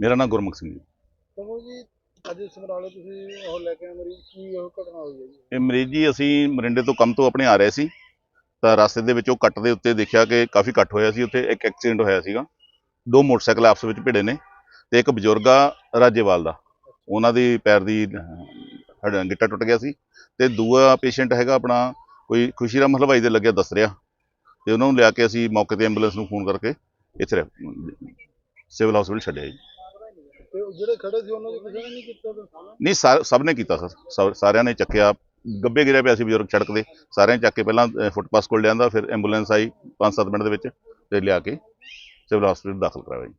ਮੇਰਾ ਨਾਮ ਗੁਰਮੁਖ ਸਿੰਘ ਜੀ। ਸਮੋ ਜੀ ਅੱਜ ਸਮਰਾਲੇ ਤੁਸੀਂ ਉਹ ਲੈ ਕੇ ਆਏ ਮਰੀਜ਼ ਕੀ ਉਹ ਘਟਨਾ ਹੋਈ ਹੈ ਜੀ? ਇਹ ਮਰੀਜ਼ ਜੀ ਅਸੀਂ ਮਰਿੰਡੇ ਤੋਂ ਕੰਮ ਤੋਂ ਆਪਣੇ ਆ ਰਹੇ ਸੀ। ਤਾਂ ਰਸਤੇ ਦੇ ਵਿੱਚ ਉਹ ਕੱਟ ਦੇ ਉੱਤੇ ਦੇਖਿਆ ਕਿ ਕਾਫੀ ਕੱਟ ਹੋਇਆ ਸੀ ਉੱਥੇ ਇੱਕ ਐਕਸੀਡੈਂਟ ਹੋਇਆ ਸੀਗਾ। ਦੋ ਮੋਟਰਸਾਈਕਲ ਆਪਸ ਵਿੱਚ ਭਿੜੇ ਨੇ ਤੇ ਇੱਕ ਬਜ਼ੁਰਗ ਆ ਰਾਜੇਵਾਲ ਦਾ। ਉਹਨਾਂ ਦੀ ਪੈਰ ਦੀ ਗਿੱਟਾ ਟੁੱਟ ਗਿਆ ਸੀ ਤੇ ਦੂਆ ਪੇਸ਼ੈਂਟ ਹੈਗਾ ਆਪਣਾ ਕੋਈ ਖੁਸ਼ੀ ਰਾਮ ਹਲਵਾਈ ਦੇ ਲੱਗਿਆ ਦੱਸ ਰਿਹਾ। ਤੇ ਉਹਨਾਂ ਨੂੰ ਲਿਆ ਕੇ ਅਸੀਂ ਮੌਕੇ ਤੇ ਐਂਬੂਲੈਂਸ ਨੂੰ ਫੋਨ ਕਰਕੇ ਇੱਥੇ ਸਿਵਲ ਹਸਪੀਟਲ ਛੱਡਿਆ ਜੀ। ਜਿਹੜੇ ਖੜੇ ਸੀ ਉਹਨਾਂ ਦੇ ਕਿਸੇ ਨੇ ਨਹੀਂ ਕੀਤਾ ਨਹੀਂ ਸਭ ਨੇ ਕੀਤਾ ਸਰ। ਸਾਰਿਆਂ ਨੇ ਚੱਕਿਆ। ਗੱਬੇ ਗਿਰਿਆ ਪਿਆ ਸੀ ਬਜ਼ੁਰਗ ਸੜਕ ਦੇ। ਸਾਰਿਆਂ ਚੱਕ ਕੇ ਪਹਿਲਾਂ ਅਹ, ਫੁੱਟਪਾਥ ਕੋਲ ਲਿਆਂਦਾ ਫਿਰ ਐਂਬੂਲੈਂਸ ਆਈ 5-7 ਮਿੰਟ ਦੇ ਵਿੱਚ ਤੇ ਲਿਆ ਕੇ ਸਿਵਲ ਹਸਪੀਟਲ ਦਾਖਲ ਕਰਾਇਆ ਜੀ।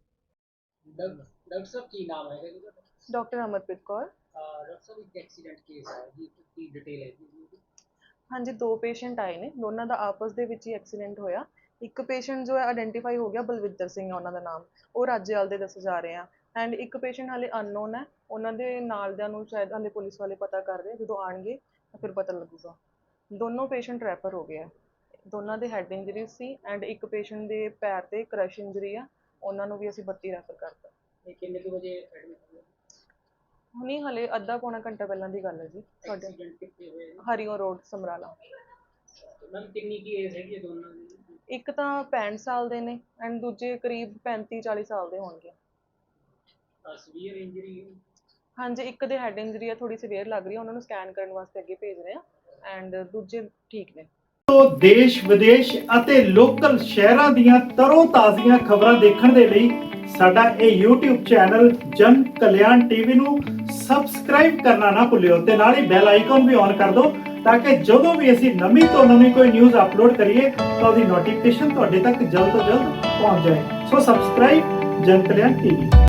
ਡਾਕਟਰ ਡਾਕਟਰ ਸਾਹਿਬ ਕੀ ਨਾਮ ਹੈਗਾ ਜੀ ਤੁਹਾਡਾ ਡਾਕਟਰ ਅਮਰਪ੍ਰੀਤ ਕੌਰ। ਅਹ ਡਾਕਟਰ ਸਾਹਿਬ ਇੱਕ ਐਕਸੀਡੈਂਟ ਕੇਸ ਹੈ ਜੀ ਕੀ ਡਿਟੇਲ ਹੈ ਜੀ ਇਹਦੀ? ਹਾਂਜੀ ਦੋ ਪੇਸ਼ੈਂਟ ਆਏ ਨੇ ਦੋਨਾਂ ਦਾ ਆਪਸ ਦੇ ਵਿੱਚ ਹੀ ਐਕਸੀਡੈਂਟ ਹੋਇਆ। ਇੱਕ ਪੇਸ਼ੈਂਟ ਜੋ ਹੈ ਆਇਡੈਂਟੀਫਾਈ ਹੋ ਗਿਆ ਬਲਵਿੰਦਰ ਸਿੰਘ ਹੈ ਉਹਨਾਂ ਦਾ ਨਾਮ। ਉਹ ਰਾਜੇਵਾਲ ਦੇ ਦੱਸੇ ਜਾ ਰਹੇ ਆ। ਐਂਡ ਇੱਕ ਪੇਸ਼ੈਂਟ ਹਾਲੇ ਅਨਨੋਨ ਹੈ। ਉਹਨਾਂ ਦੇ ਨਾਲ ਦਿਆਂ ਨੂੰ ਸ਼ਾਇਦ ਹਾਲੇ ਪੁਲਿਸ ਵਾਲੇ ਪਤਾ ਕਰ ਰਹੇ ਜਦੋਂ ਆਣਗੇ ਤਾਂ ਫਿਰ ਪਤਾ ਲੱਗੂਗਾ। ਦੋਨੋਂ ਪੇਸ਼ੈਂਟ ਰੈਫਰ ਹੋ ਗਏ ਆ। ਦੋਨਾਂ ਦੇ ਹੈਡ ਇੰਜਰੀ ਸੀ ਐਂਡ ਇੱਕ ਪੇਸ਼ੈਂਟ ਦੇ ਪੈਰ ਤੇ ਕ੍ਰਸ਼ ਇੰਜਰੀ ਆ। ਉਹਨਾਂ ਨੂੰ ਵੀ ਅਸੀਂ 32 ਰੈਫਰ ਕਰਤਾ। ਇਹ ਕਿੰਨੇ ਕੁ ਵਜੇ ਐਡਮਿਟ ਹੋਇਆ ਹੁਣੀ ਹਲੇ ਅੱਧਾ ਪੌਣਾ ਘੰਟਾ ਪਹਿਲਾਂ ਦੀ ਗੱਲ ਹੈ ਜੀ। ਤੁਹਾਡੇ ਐਕਸੀਡੈਂਟ ਕਿੱਥੇ ਹੋਇਆ? ਹਰੀਓ ਰੋਡ ਸਮਰਾਲਾ। ਮੈਮ ਕਿੰਨੀ ਕੀ ਏਜ ਹੈਗੀ ਹੈ ਦੋਨਾਂ ਦੀ? ਇੱਕ ਤਾਂ 65 ਸਾਲ ਦੇ ਨੇ ਐਂਡ ਦੂਜੇ ਕਰੀਬ 35 40 ਸਾਲ ਦੇ ਹੋਣਗੇ। ਸਵੀਅਰ ਇੰਜਰੀ ਹਾਂਜੀ, ਇੱਕ ਦੇ ਹੈਡ ਇੰਜਰੀ ਆ ਥੋੜੀ ਸਿਵੀਅਰ ਲੱਗ ਰਹੀ ਹੈ ਉਹਨਾਂ ਨੂੰ ਸਕੈਨ ਕਰਨ ਵਾਸਤੇ ਅੱਗੇ ਭੇਜ ਰਹੇ ਆ ਐਂਡ ਦੂਜੇ ਠੀਕ ਨੇ। ਤੋਂ ਦੇਸ਼, ਵਿਦੇਸ਼ ਅਤੇ ਲੋਕਲ ਸ਼ਹਿਰਾਂ ਦੀਆਂ ਤਰੋ ਤਾਜ਼ੀਆਂ ਖਬਰਾਂ ਦੇਖਣ ਦੇ ਲਈ ਸਾਡਾ ਇਹ YouTube ਚੈਨਲ ਜਨ ਕਲਿਆਣ ਟੀਵੀ ਨੂੰ ਸਬਸਕ੍ਰਾਈਬ ਕਰਨਾ ਨਾ ਭੁੱਲਿਓ ਤੇ ਨਾਲ ਹੀ ਬੈਲ ਆਈਕਨ ਵੀ ਔਨ ਕਰ ਦਿਓ ਤਾਂ ਕਿ ਜਦੋਂ ਵੀ ਅਸੀਂ ਨਵੀਂ ਤੋਂ ਨਵੀਂ ਕੋਈ ਨਿਊਜ਼ ਅਪਲੋਡ ਕਰੀਏ ਤਾਂ ਉਹਦੀ ਨੋਟੀਫਿਕੇਸ਼ਨ ਤੁਹਾਡੇ ਤੱਕ ਜਲਦ ਤੋਂ ਜਲਦ ਪਹੁੰਚ ਜਾਏ। ਸੋ ਸਬਸਕ੍ਰਾਈਬ ਜਨ ਕਲਿਆਣ ਟੀਵੀ